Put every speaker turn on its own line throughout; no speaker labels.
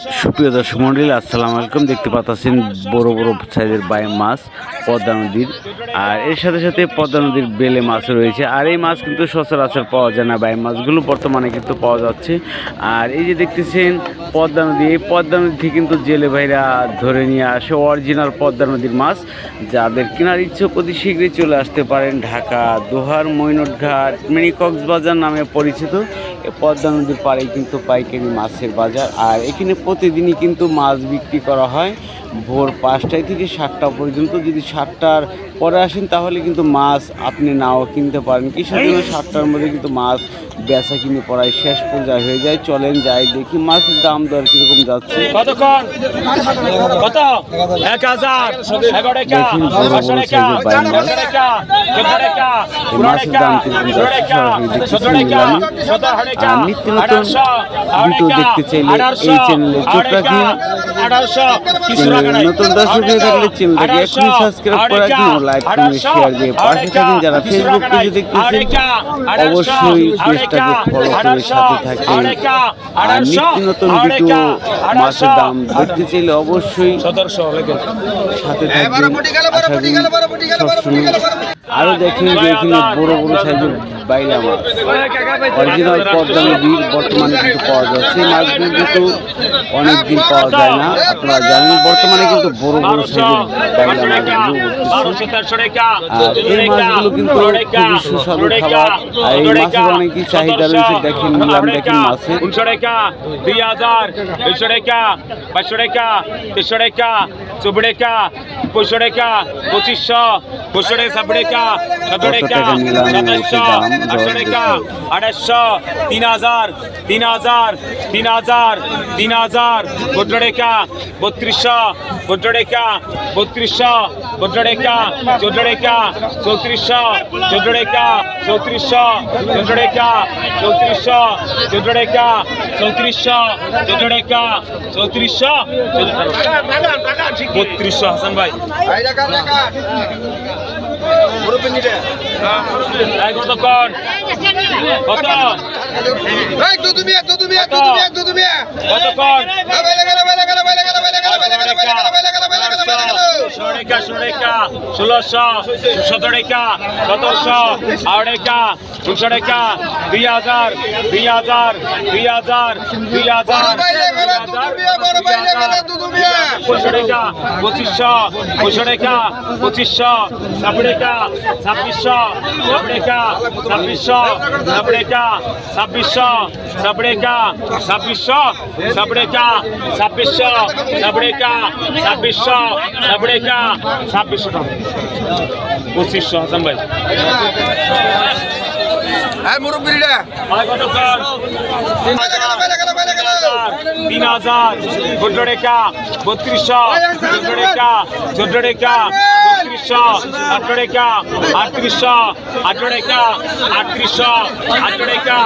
সুপ্রিয় দর্শক মন্ডলী আসসালামু আলাইকুম। দেখতে পাচ্ছেন বড় বড় সাইজের বাই মাছ, পদ্মা নদীর। আর এর সাথে সাথে পদ্মা নদীর বেলে মাছ রয়েছে। আর এই মাছ কিন্তু সচরাচর পাওয়া যায় না বাই মাছগুলো, বর্তমানে কিন্তু পাওয়া যাচ্ছে। আর এই যে দেখতেছেন পদ্মা নদী, এই পদ্মা নদী কিন্তু জেলে ভাইরা ধরে নিয়ে আসে অরিজিনাল পদ্মা নদীর মাছ। যাদের কেনার ইচ্ছে অতি শীঘ্রই চলে আসতে পারেন ঢাকা দোহার মৈনট ঘাট মিনি কক্সবাজার নামে পরিচিত। পদ্মা নদীর পাড়ে কিন্তু পাইকারি মাছের বাজার। আর এখানে প্রতিদিনই কিন্তু মাছ বিক্রি করা হয়। ভোর পাঁচটায় থেকে সাতটা পর্যন্ত যদি সাতটার পরে আসেন তাহলে কিন্তু মাছ আপনি নাও কিনতে পারেন। কি জন্য সাতটার মধ্যে কিন্তু মাছ বেচা কিনে পড়ায় শেষ পর্যায়ে হয়ে যায়। চলেন যাই দেখি মাছের দাম দর কীরকম যাচ্ছে। মাছের দাম নিত্য নতুন দেখতে চাইলে এই চ্যানেলে নতুন দর্শক হয়ে থাকলে চ্যানেলটাকে এখনই সাবস্ক্রাইব করে রাখুন লাইক কমেন্ট শেয়ার দিয়ে পাশে থাকুন যারা ফেসবুক পেজে দেখতেছেন অবশ্যই পেজটাকে ফলো করে সাথে থাকেন আর নিত্য নতুন ভিডিও মাছের দাম দেখতে চাইলে অবশ্যই সাথে থাকবেন। আশা করি সবসময় আরও দেখেন যে এখানে বড় বড় সাইজের বাইলা মাছ অরিজিনাল পদ্মা নদীর বর্তমানে কিন্তু পাওয়া যায়। এই মাছগুলো কিন্তু অনেক দিন পাওয়া যায় না। আপনারা জানেন বর্তমানে কিন্তু বড় বড় সাইজের বাইলা মাছগুলো আর এই মাছগুলো কিন্তু খুবই সুস্বাদু খাবার। আর এই মাছের অনেকই চাহিদা রয়েছে দেখেন নিলাম দেখেন মাছের।
উনশো টাকা দুই হাজার দুইশো টাকা পাঁচশো টাকা তিনশো টাকা চব্বিশ টাকা পঁয়ষো টাকা পঁচিশশো টাকা ছাব্বিশ টাকা সতেরো সাতাশশো? আটশো টাকা তিন হাজার তিন হাজার তিন হাজার তিন হাজার টাকা বত্রিশশো টাকা বত্রিশশো চোদ্দ টাকা চোদ্দ টাকা চৌত্রিশশো চোদ্দ টাকা চৌত্রিশশো চোদ্দ টাকা চৌত্রিশশো চোদ্দ টাকা চৌত্রিশশো চোদ্দ টাকা চৌত্রিশশো বত্রিশশো হাসান ভাই কত তুমি ষোলশো সতেরোকা সতেরোশো আড়াইকা দুশো টাকা দুই হাজার দুই হাজার দুই হাজার দুই হাজার পঁচিশশো টাকা পঁচিশশো পঁচিশশো টাকা পঁচিশশো ছাব্বিশ টাকা ছাব্বিশশো ছাব্বিশ টাকা ছাব্বিশশো ছাব্বিশ টাকা ছাব্বিশশো ছাব্বিশ টাকা ছাব্বিশশো সাবড়েকা ছাব্বিশশো সাবড়েকা ছাব্বিশশো সাবড়েকা ছাব্বিশশো টাকা পঁচিশশো হাসান ভাই
এই মুরব্বিরা
তিন হাজার চোদ্দ টাকা বত্রিশশো চোদ্দ টাকা চোদ্দ টাকা বত্রিশশো আঠারো টাকা আটত্রিশশো আঠারো টাকা আটত্রিশশো আঠারো টাকা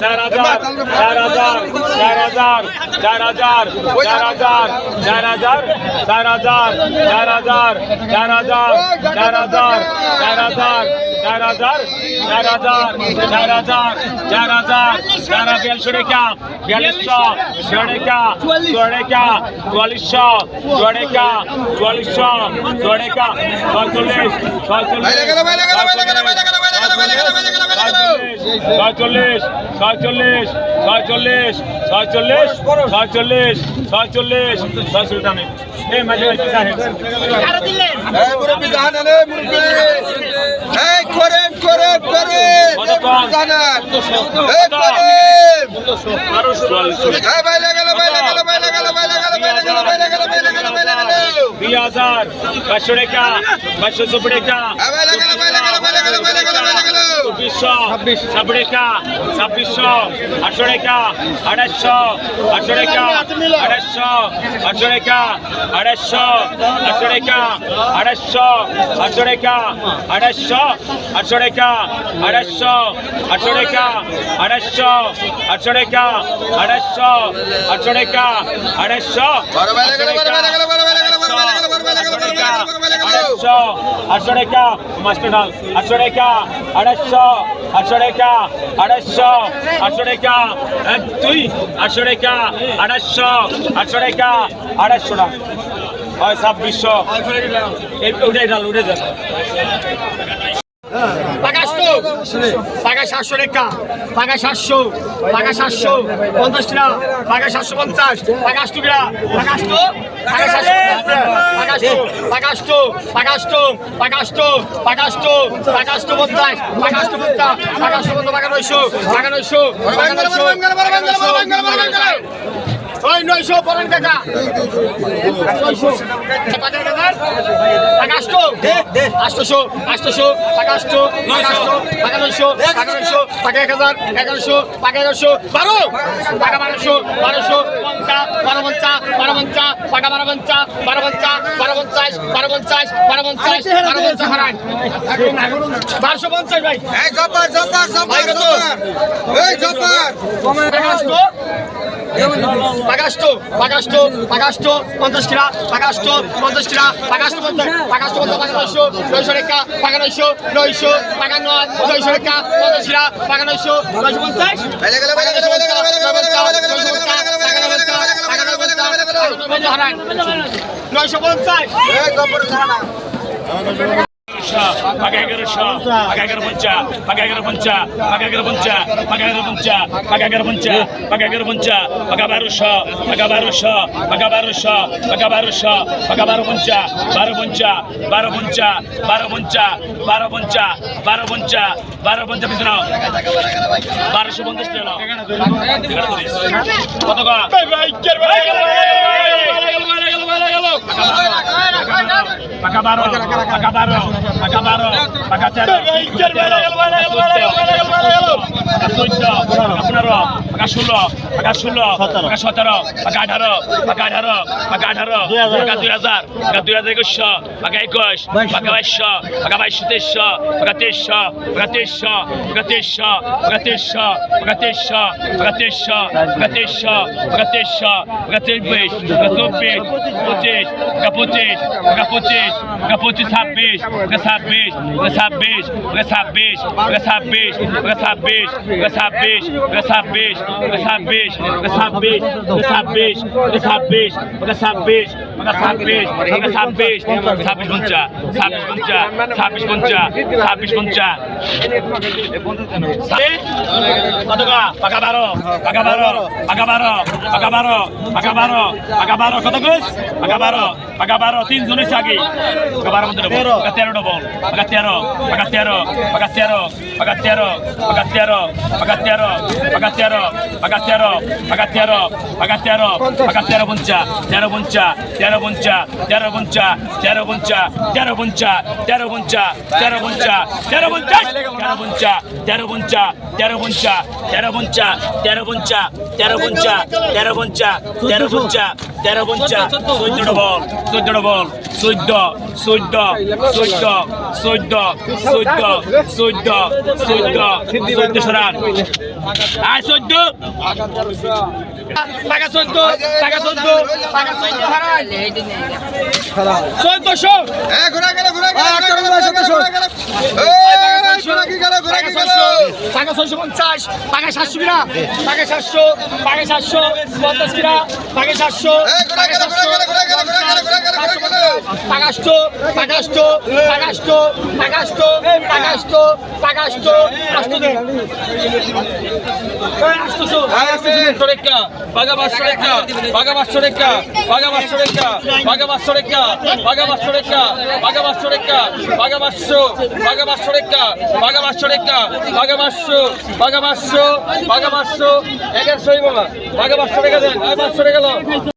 চার হাজার চার হাজার চার হাজার চার হাজার চার হাজার চার হাজার চার হাজার চার হাজার চার হাজার চার হাজার চার হাজার চার হাজার চার হাজার চার হাজার চার হাজার চার বিয়াল্লিশশো টাকা বিয়াল্লিশশো চুয়াডেকা চুয়াডেকা চুয়াল্লিশশো চুয়াডেকা চুয়াল্লিশশো চুয়াডেকা ছয়চল্লিশ
গেল বাইলে গেল
ছয়চল্লিশ ছয়চল্লিশ ছয়চল্লিশ ছয়চল্লিশ ছয়চল্লিশ ছয়চল্লিশ ছয়চল্লিশ টানে এই মাঝে মাঝে সাহেব
এই মুরব্বি জাহান আলে মুরব্বি এই করে করে করে
কতক্ষণ?
জানান এই করে এই বাইলে গেল বাইলে গেল বাইলে গেল বাইলে গেল বাইলে গেল বাইলে গেল বাইলে গেল বাইলে গেল
দুই হাজার পাঁচশো টাকা পাঁচশো চব্বিশ টাকা
এই বাইলে গেল বাইলে গেল বাইলে গেল বাইলে গেল বাইলে গেল
চব্বিশশো ছাব্বিশ টাকা ছাব্বিশশো আটশো টাকা আড়াইশো আটশো টাকা আড়াইশো আটশো টাকা আড়াইশো আটশো টাকা আড়াইশো আটশো টাকা আড়াইশো আটশো টাকা আড়াইশো আটশো টাকা আড়াইশো আটশো টাকা আড়াইশো আটশো টাকা আড়াইশো
গেল টাকা আড়াইশো আটশো টাকা মাস্টার ডাল আটশো টাকা আড়াইশো আটশো টাকা আড়াইশো আটশো টাকা এক দুই আটশো টাকা আড়াইশো আটশো টাকা আড়াইশো টাকা হয় ছাব্বিশশো। ডাল
পাকা সাতশো টাকা পাকা সাতশো পাকা সাতশো, পঞ্চাশ টাকা পাকা সাতশো পঞ্চাশ, পাকা আষ্ট টাকা পাকা আষ্ট, পাকা সাতশো পাকাষ্ট পাকাষ্ট পাকাষ্ট পাকাষ্ট পাকাষ্ট পঞ্চাশ পাকাষ্ট পঞ্চাশ পাকাষ্ট পঞ্চাশ পাকা নয়শো পাকা নয়শো পাকা নয়শো ছয় নয়শো পরান কাকা আকাশো টাকা নয়শো টাকা নয়শো টাকা এক হাজার এগারোশো টাকা এগারোশো বারো। টাকা বারোশো বারোশো পঞ্চাশ বারো পঞ্চাশ বারো পঞ্চাশ টাকা বারো পঞ্চাশ বারো পঞ্চাশ বারো পঞ্চাশ বারো পঞ্চাশ বারো পঞ্চাশ বারো পঞ্চাশ হারান। বারোশো পঞ্চাশ ভাই।
জপার জপার জপার জপার
জপার পাকাষ্ট পাকাষ্ট পাকাষ্ট পঞ্চাশ কিরা পাকাষ্ট পঞ্চাশ কিরা পাকাষ্ট পাকাষ্ট পাকাশ নয়শো রেখা পাকা নয়শো নয়শো পাকা নয় নয়শো রেখা পঞ্চাশ কিরা পাকা নয়শো নয়শো পঞ্চাশ নয়শো পঞ্চাশ
জানা
পাকা এগারোশো পাকা এগারো পঞ্চা পাকা এগারো পঞ্চা পাকা এগারো পঞ্চা পাকা এগারো পঞ্চা পাকা এগারো পঞ্চা পাকা এগারো পঞ্চা পাকা বারোশো পাকা বারোশো পাকা বারোশো পাকা বারোশো পাকা বারো পঞ্চা বারো পঞ্চা বারো পঞ্চা বারো পঞ্চা বারো পঞ্চা বারো পঞ্চা বারো পঞ্চা পিছনে বারোশো পঞ্চাশ টাকা কত পাকা বারো পাকা বারো পাকা বারো পাকা তেরো পাকা চোদ্দ পনেরো পাকা ষোলো পাকা ষোলো পাকা সতেরো পাকা আঠারো পাকা আঠারো পাকা আঠারো পাকা দুই হাজার পাকা দুই হাজার একুশশো পাকা একুশ পাকা বাইশশো পাকা বাইশশো তেইশশো পাকা তেইশশো পাকা তেইশশো পাকা তেইশশো পাকা তেইশশো পাকা তেইশশো পাকা তেইশশো পাকা তেইশশো পাকা তেইশশো পাকা চব্বিশ পাকা চব্বিশ পঁচিশ পাকা পঁচিশ পাকা পঁচিশ পাকা পঁচিশ ছাব্বিশ পাকা ছাব্বিশ পাকা ছাব্বিশ পাকা ছাব্বিশ পাকা ছাব্বিশ পাকা ছাব্বিশ পাকা ছাব্বিশ পাকা ছাব্বিশ পাকা ছাব্বিশ ছাব্বিশ ছাব্বিশ ছাব্বিশ ছাব্বিশ ছাব্বিশ ছাব্বিশ ছাব্বিশ পঞ্চা ছাব্বিশ পঞ্চা ছাব্বিশ পঞ্চা ছাব্বিশ পঞ্চা কত পাকা বারো পাকা বারো পাকা বারো পাকা বারো পাকা বারো পাকা বারো কত গোস পাকা বারো পাকা বারো তিন জনের আগে পাকা বারো মধ্যে তেরো ডবল পাকা তেরো পাকা তেরো পাকা তেরো পাকা তেরো পাকা তেরো পাকা তেরো পাকা তেরো পাকা তেরো পাকা তেরো পাকা তেরো পাকা তেরো পঞ্চা তেরো পঞ্চা তেরো পঞ্চা তেরো পঞ্চা তেরো পঞ্চা তেরো পঞ্চা তেরো পঞ্চা তেরো পঞ্চা তেরো পঞ্চাশ তেরো পঞ্চা তেরো পঞ্চা তেরো পঞ্চা তেরো পঞ্চা তেরো পঞ্চা তেরো পঞ্চা তেরো পঞ্চা তেরো পঞ্চা তেরো পঞ্চা ডবল চোদ্দ চোদ্দ চোদ্দ চোদ্দ চোদ্দ চোদ্দ চোদ্দ চোদ্দ সরান আয় চোদ্দ
টাকা চোদ্দ টাকা চোদ্দশো।
ঘোরা গেল ঘোরা
টাকা ছয়শো। পঞ্চাশ টাকা সাতশো কিনা? টাকা সাতশো টাকা সাতশো পঞ্চাশ কিনা? টাকা সাতশো টাকা সাতশো। পাগাষ্ট পাগাষ্ট পাগাষ্ট পাগাষ্ট পাগাষ্ট পাগাষ্ট আষ্ট দে আষ্টশো
আষ্টশো রেখা বাগা পাঁচশো রেখা বাগা পাঁচশো রেখা বাগা পাঁচশো রেখা বাগা পাঁচশো রেখা বাগা পাঁচশো রেখা বাগা পাঁচশো রেখা বাগা পাঁচশো বাগা পাঁচশো রেখা বাগা পাঁচশো রেখা বাগা পাঁচশো বাগা পাঁচশো বাগা পাঁচশো এগারোশো বাগা পাঁচশো রেখা দেন পাঁচশো রেখা